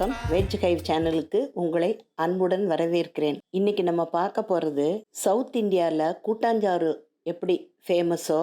Veg ஹைவ் சேனலுக்கு உங்களை அன்புடன் வரவேற்கிறேன். இன்னைக்கு நம்ம பார்க்க போகிறது சவுத் இந்தியாவில் கூட்டாஞ்சாறு எப்படி ஃபேமஸோ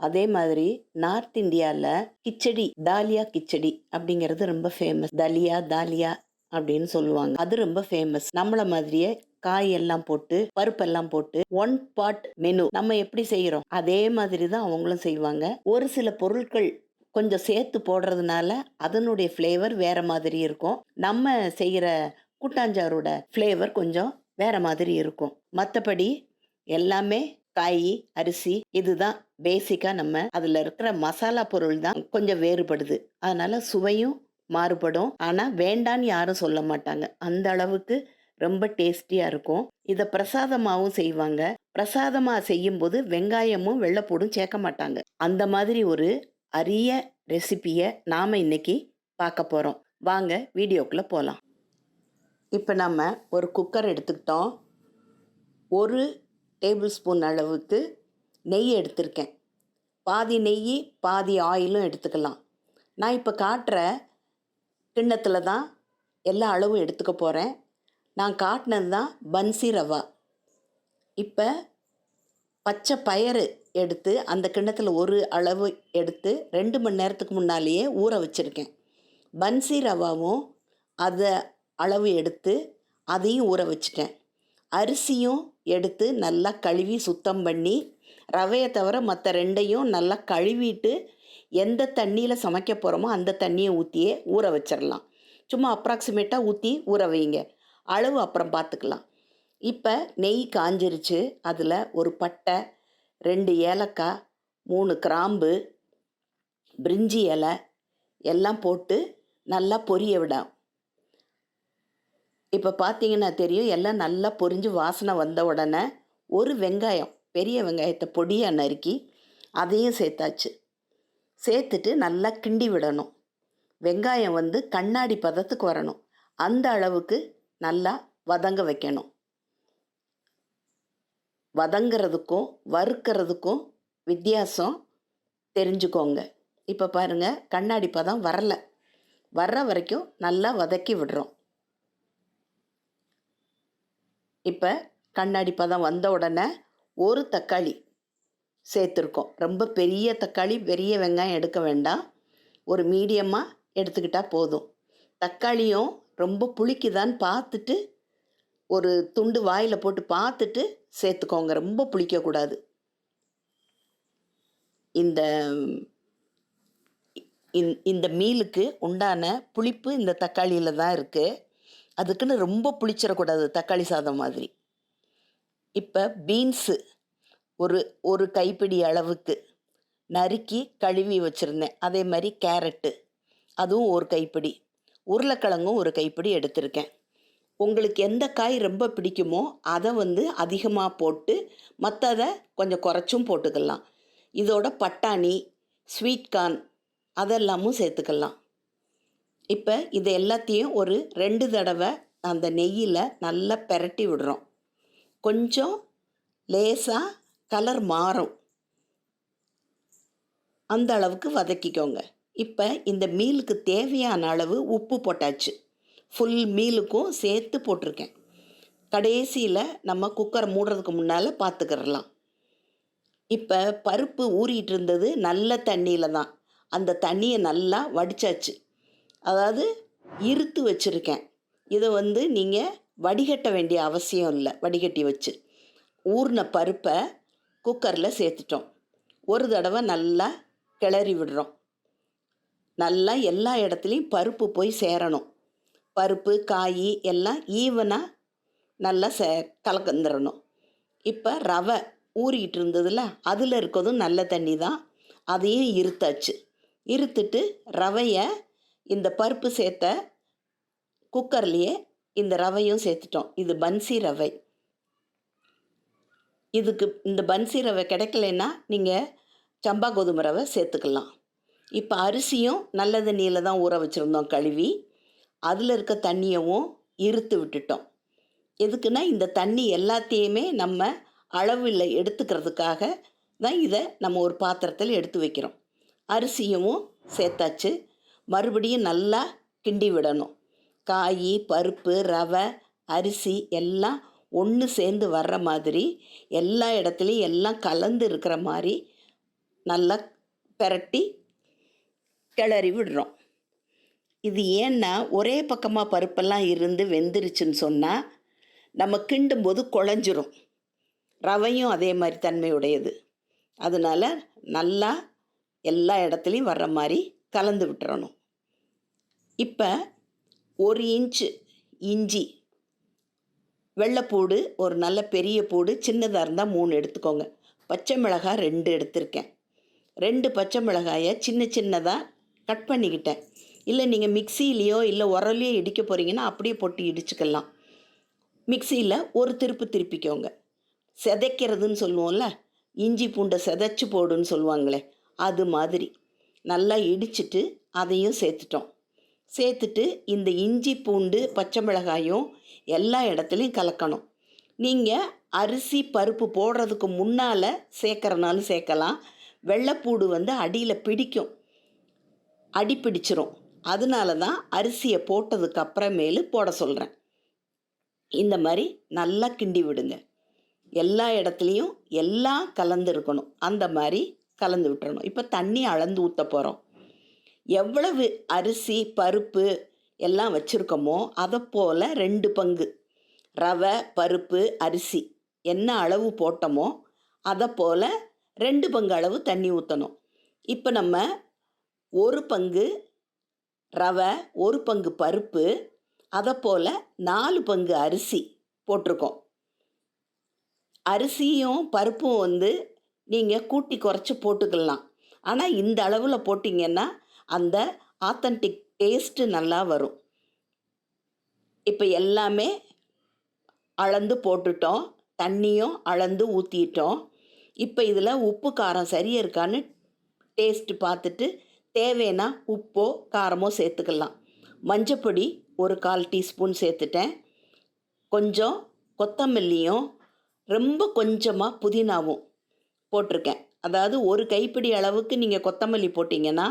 அதே மாதிரி நார்த் இந்தியாவில் கிச்சடி தாலியா கிச்சடி அப்படிங்கிறது ரொம்ப ஃபேமஸ் தலியா தாலியா அப்படின்னு சொல்லுவாங்க. அது ரொம்ப ஃபேமஸ் நம்மளை மாதிரியே காய் எல்லாம் போட்டு பருப்பெல்லாம் போட்டு ஒன் பாட் மெனு நம்ம எப்படி செய்கிறோம் அதே மாதிரி தான் அவங்களும் செய்வாங்க. ஒரு சில பொருட்கள் கொஞ்சம் சேர்த்து போடுறதுனால அதனுடைய ஃப்ளேவர் வேற மாதிரி இருக்கும். நம்ம செய்கிற கூட்டாஞ்சாரோட ஃப்ளேவர் கொஞ்சம் வேற மாதிரி இருக்கும். மற்றபடி எல்லாமே காய் அரிசி இதுதான் பேசிக்காக நம்ம அதில் இருக்கிற மசாலா பொருள் தான் கொஞ்சம் வேறுபடுது. அதனால சுவையும் மாறுபடும். ஆனால் வேண்டான்னு யாரும் சொல்ல மாட்டாங்க. அந்த அளவுக்கு ரொம்ப டேஸ்டியாக இருக்கும். இதை பிரசாதமாகவும் செய்வாங்க. பிரசாதமாக செய்யும்போது வெங்காயமும் வெள்ளைப்பூடும் சேர்க்க மாட்டாங்க. அந்த மாதிரி ஒரு அரிய ரெசிபியை நாம் இன்னைக்கு பார்க்க போகிறோம் வாங்க வீடியோக்குள்ளே போகலாம் இப்போ நம்ம ஒரு குக்கர் எடுத்துக்கிட்டோம். ஒரு டேபிள் ஸ்பூன் அளவுக்கு நெய் எடுத்திருக்கேன். பாதி நெய் பாதி ஆயிலும் எடுத்துக்கலாம். நான் இப்போ காட்டுற கிண்ணத்தில் தான் எல்லா அளவும் எடுத்துக்க போகிறேன் நான் காட்டினது தான் பன்சி ரவா. இப்போ பச்சை பயறு எடுத்து அந்த கிண்ணத்தில் ஒரு அளவு எடுத்து ரெண்டு மணி நேரத்துக்கு முன்னாலேயே ஊற வச்சுருக்கேன். பன்சி ரவாவும் அதை அளவு எடுத்து அதையும் ஊற வச்சுட்டேன். அரிசியும் எடுத்து நல்லா கழுவி சுத்தம் பண்ணி ரவையை தவிர மற்ற ரெண்டையும் நல்லா கழுவிட்டு எந்த தண்ணியில் சமைக்க போகிறோமோ அந்த தண்ணியை ஊற்றியே ஊற வச்சிடலாம் சும்மா அப்ராக்சிமேட்டாக ஊற்றி ஊற வைங்க. அளவு அப்புறம் பார்த்துக்கலாம் இப்போ நெய் காஞ்சிருச்சு. அதில் ஒரு பட்டை ரெண்டு ஏலக்காய் மூணு கிராம்பு பிரிஞ்சி இலை எல்லாம் போட்டு நல்லா பொரிய விடும் இப்போ பார்த்தீங்கன்னா தெரியும் எல்லாம் நல்லா பொரிஞ்சு வாசனை வந்த உடனே ஒரு வெங்காயம் பெரிய வெங்காயத்தை பொடியாக நறுக்கி அதையும் சேர்த்தாச்சு. சேர்த்துட்டு நல்லா கிண்டி விடணும். வெங்காயம் வந்து கண்ணாடி பதத்துக்கு வரணும். அந்த அளவுக்கு நல்லா வதங்க வைக்கணும். வதங்கிறதுக்கும் வறுக்கிறதுக்கும் வித்தியாசம் தெரிஞ்சுக்கோங்க. இப்போ பாருங்கள் கண்ணாடி பதம் வரல. வர்ற வரைக்கும் நல்லா வதக்கி விடுறோம். இப்போ கண்ணாடி பதம் வந்த உடனே ஒரு தக்காளி சேர்த்துருக்கோம். ரொம்ப பெரிய தக்காளி பெரிய வெங்காயம் எடுக்க வேண்டாம். ஒரு மீடியமாக எடுத்துக்கிட்டால் போதும். தக்காளியும் ரொம்ப புளிக்குதான்னு பார்த்துட்டு ஒரு துண்டு வாயில் போட்டு பார்த்துட்டு சேர்த்துக்கோங்க. ரொம்ப புளிக்கக்கூடாது. இந்த இந்த- இந்த மீலுக்கு உண்டான புளிப்பு இந்த தக்காளியில் தான் இருக்குது அதுக்குன்னு ரொம்ப புளிச்சிடக்கூடாது தக்காளி சாதம் மாதிரி. இப்போ பீன்ஸு ஒரு ஒரு கைப்பிடி அளவுக்கு நறுக்கி கழுவி வச்சுருந்தேன். அதே மாதிரி கேரட்டு. அதுவும் ஒரு கைப்பிடி. உருளைக்கிழங்கும் ஒரு கைப்பிடி எடுத்திருக்கேன். உங்களுக்கு எந்த காய் ரொம்ப பிடிக்குமோ அதை வந்து அதிகமாக போட்டு மற்றதை கொஞ்சம் குறைச்சும் போட்டுக்கலாம். இதோட பட்டாணி ஸ்வீட் கார்ன் அதெல்லாமும் சேர்த்துக்கலாம். இப்போ இது எல்லாத்தையும் ஒரு ரெண்டு தடவை அந்த நெய்யில் நல்லா பெரட்டி விடுறோம். கொஞ்சம் லேசாக கலர் மாறும். அந்த அளவுக்கு வதக்கிக்கோங்க. இப்போ இந்த மீலுக்கு தேவையான அளவு உப்பு போட்டாச்சு. ஃபுல் மீலுக்கும் சேர்த்து போட்டிருக்கேன். கடைசியில் நம்ம குக்கரை மூடுறதுக்கு முன்னால் பார்த்துக்கிறலாம் இப்போ பருப்பு ஊறிட்டு இருந்தது நல்ல தண்ணியில் தான். அந்த தண்ணியை நல்லா வடிச்சாச்சு. அதாவது இருத்து வச்சுருக்கேன். இதை வந்து நீங்கள் வடிகட்ட வேண்டிய அவசியம் இல்லை. வடிகட்டி வச்சு. ஊறின பருப்பை குக்கரில் சேர்த்துட்டோம். ஒரு தடவை நல்லா கிளறி விடுறோம். நல்லா எல்லா இடத்துலையும் பருப்பு போய் சேரணும். பருப்பு காய் எல்லாம் ஈவனாக நல்லா சே கலக்கந்துடணும் இப்போ ரவை ஊறிக்கிட்டு இருந்ததுல அதில் இருக்கிறதும் நல்ல தண்ணி தான் அதையும் இருத்தாச்சு. இருத்துட்டு ரவையை இந்த பருப்பு சேர்த்த குக்கர்லேயே இந்த ரவையும் சேர்த்துட்டோம். இது பன்சி ரவை. இதுக்கு இந்த பன்சி ரவை கிடைக்கலன்னா நீங்கள் சம்பா கோதுமை ரவை சேர்த்துக்கலாம். இப்போ அரிசியும் நல்ல தண்ணியில் தான் ஊற வச்சுருந்தோம் கழுவி. அதில் இருக்க தண்ணியவும் இருத்து விட்டுட்டோம். எதுக்குன்னா இந்த தண்ணி எல்லாத்தையுமே நம்ம அளவில் எடுத்துக்கிறதுக்காக தான் இதை நம்ம ஒரு பாத்திரத்தில் எடுத்து வைக்கிறோம். அரிசியும் சேர்த்தாச்சு. மறுபடியும் நல்லா கிண்டி விடணும். காய் பருப்பு ரவை அரிசி எல்லாம் ஒன்று சேர்ந்து வர்ற மாதிரி எல்லா இடத்துலையும் எல்லாம் கலந்து இருக்கிற மாதிரி நல்லா பெரட்டி கிளறி விடுறோம். இது ஏன்னா ஒரே பக்கமாக பருப்பெல்லாம் இருந்து வெந்துருச்சுன்னு சொன்னால் நம்ம கிண்டும்போது குழஞ்சிரும். ரவையும் அதே மாதிரி தன்மையுடையது. அதனால் நல்லா எல்லா இடத்துலையும் வர்ற மாதிரி கலந்து விட்டுறணும். இப்போ ஒரு இன்ச்சு இஞ்சி வெள்ளைப்பூடு ஒரு நல்ல பெரிய பூடு சின்னதாக இருந்தால் மூணு எடுத்துக்கோங்க. பச்சை மிளகாய் ரெண்டு எடுத்திருக்கேன். ரெண்டு பச்சை மிளகாயை சின்ன சின்னதாக கட் பண்ணிக்கிட்டேன். இல்லை நீங்கள் மிக்சிலேயோ இல்லை உரலையோ இடிக்க போகிறீங்கன்னா அப்படியே போட்டு இடிச்சுக்கலாம். மிக்சியில் ஒரு திருப்பு திருப்பிக்கோங்க. செதைக்கிறதுன்னு சொல்லுவோம்ல இஞ்சி பூண்டை செதைச்சி போடுன்னு சொல்லுவாங்களே அது மாதிரி. நல்லா இடிச்சிட்டு அதையும் சேர்த்துட்டோம். சேர்த்துட்டு இந்த இஞ்சி பூண்டு பச்சை மிளகாயும் எல்லா இடத்துலையும் கலக்கணும். நீங்கள் அரிசி பருப்பு போடுறதுக்கு முன்னால் சேர்க்குறனாலும் சேர்க்கலாம். வெள்ளைப்பூடு வந்து அடியில் பிடிக்கும். அடி பிடிச்சிரும். அதனால தான் அரிசியை போட்டதுக்கு அப்புறமேலு போட சொல்கிறேன் இந்த மாதிரி நல்லா கிண்டி விடுங்க. எல்லா இடத்துலையும் எல்லாம் கலந்து இருக்கணும். அந்த மாதிரி கலந்து விட்டுறணும். இப்போ தண்ணி அளந்து ஊற்ற போகிறோம் எவ்வளவு அரிசி பருப்பு எல்லாம் வச்சுருக்கோமோ அதை போல் ரெண்டு பங்கு. ரவை பருப்பு அரிசி என்ன அளவு போட்டோமோ அதை போல் ரெண்டு பங்கு அளவு தண்ணி ஊற்றணும் இப்போ நம்ம ஒரு பங்கு ரவை ஒரு பங்கு பருப்பு அதை போல் நாலு பங்கு அரிசி போட்டிருக்கோம். அரிசியும் பருப்பும் வந்து நீங்கள் கூட்டி குறைச்சி போட்டுக்கலாம். ஆனால் இந்த அளவில் போட்டிங்கன்னா அந்த ஆத்தன்டிக் டேஸ்ட்டு நல்லா வரும். இப்போ எல்லாமே அளந்து போட்டுட்டோம். தண்ணியும் அளந்து ஊற்றிட்டோம் இப்போ இதில் உப்பு காரம் சரியாக இருக்கான்னு டேஸ்ட்டு பார்த்துட்டு தேவைன்னா உப்போ காரமோ சேர்த்துக்கலாம். மஞ்சப்பொடி ஒரு கால் டீஸ்பூன் சேர்த்துட்டேன். கொஞ்சம் கொத்தமல்லியும் ரொம்ப கொஞ்சமாக புதினாவும் போட்டிருக்கேன். அதாவது ஒரு கைப்பிடி அளவுக்கு நீங்கள் கொத்தமல்லி போட்டிங்கன்னா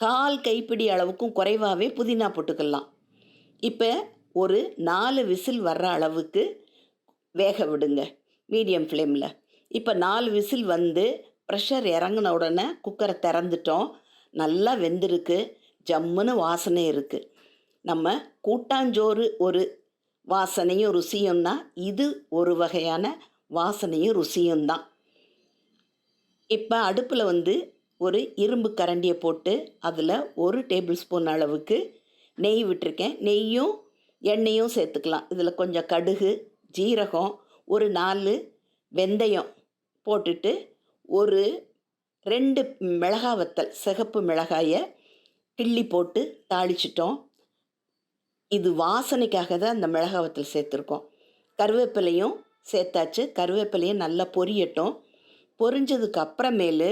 கால் கைப்பிடி அளவுக்கும் குறைவாகவே புதினா போட்டுக்கலாம். இப்போ ஒரு நாலு விசில் வர்ற அளவுக்கு வேக விடுங்க மீடியம் ஃப்ளேமில். இப்போ நாலு விசில் வந்து ப்ரெஷர் இறங்கின உடனே குக்கரை திறந்துட்டோம். நல்லா வெந்திருக்கு. ஜம்முன்னு வாசனை இருக்குது நம்ம கூட்டாஞ்சோறு ஒரு வாசனையும் ருசியும்னா இது ஒரு வகையான வாசனையும் ருசியும் தான் இப்போ அடுப்பில் வந்து ஒரு இரும்பு கரண்டியை போட்டு அதில் ஒரு டேபிள் ஸ்பூன் அளவுக்கு நெய் விட்டுருக்கேன். நெய்யும் எண்ணெயும் சேர்த்துக்கலாம். இதில் கொஞ்சம் கடுகு ஜீரகம் ஒரு நாலு வெந்தயம் போட்டுட்டு ஒரு ரெண்டு மிளகா வத்தல் சிகப்பு மிளகாயை கிள்ளி போட்டு தாளிச்சிட்டோம். இது வாசனைக்காக தான் அந்த மிளகா வத்தல் சேர்த்துருக்கோம். கருவேப்பிலையும் சேர்த்தாச்சு. கருவேப்பிலையும் நல்லா பொரியட்டும். பொரிஞ்சதுக்கு அப்புறமேலு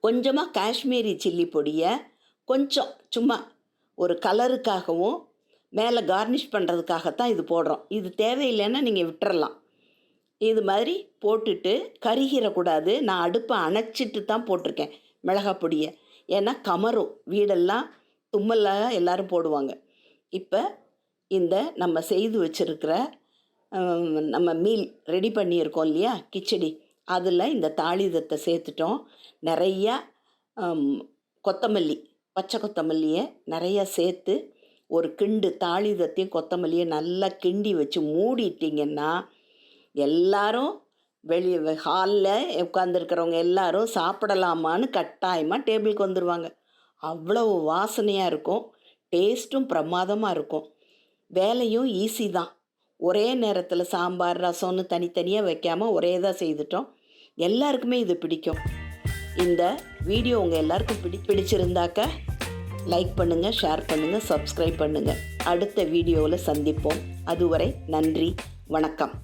கொஞ்சமாக காஷ்மீரி சில்லி பொடியை கொஞ்சம் சும்மா ஒரு கலருக்காகவும் மேலே கார்னிஷ் பண்ணுறதுக்காகத்தான் இது போடுறோம். இது தேவையில்லைன்னா நீங்கள் விட்டுறலாம். இது மாதிரி போட்டுட்டு கருகிடக்கூடாது நான் அடுப்பை அணைச்சிட்டு தான் போட்டிருக்கேன் மிளகாய் பொடியை. ஏன்னா கமரும் வீடெல்லாம் தும்மலாக எல்லோரும் போடுவாங்க. இப்போ இந்த நம்ம செய்து வச்சுருக்கிற நம்ம மீல் ரெடி பண்ணியிருக்கோம் இல்லையா கிச்சடி. அதில் இந்த தாளிதத்தை சேர்த்துட்டோம். நிறையா கொத்தமல்லி பச்சை கொத்தமல்லியை நிறையா சேர்த்து ஒரு கிண்டு தாளிதத்தையும் கொத்தமல்லியை நல்லா கிண்டி வச்சு மூடிட்டிங்கன்னா எல்லாரும் வெளியே ஹாலில் உட்காந்துருக்கிறவங்க எல்லாரும் சாப்பிடலாமான்னு கட்டாயமாக டேபிளுக்கு வந்துடுவாங்க அவ்வளவு வாசனையாக இருக்கும். டேஸ்ட்டும் பிரமாதமாக இருக்கும். வேலையும் ஈஸி தான். ஒரே நேரத்தில் சாம்பார் ரசம்னு தனித்தனியாக வைக்காமல் ஒரே தான் செய்துட்டோம். எல்லாருக்குமே இது பிடிக்கும். இந்த வீடியோ உங்கள் எல்லாருக்கும் பிடி பிடிச்சிருந்தாக்க லைக் பண்ணுங்கள் ஷேர் பண்ணுங்கள் சப்ஸ்கிரைப் பண்ணுங்கள் அடுத்த வீடியோவில் சந்திப்போம். அதுவரை நன்றி வணக்கம்.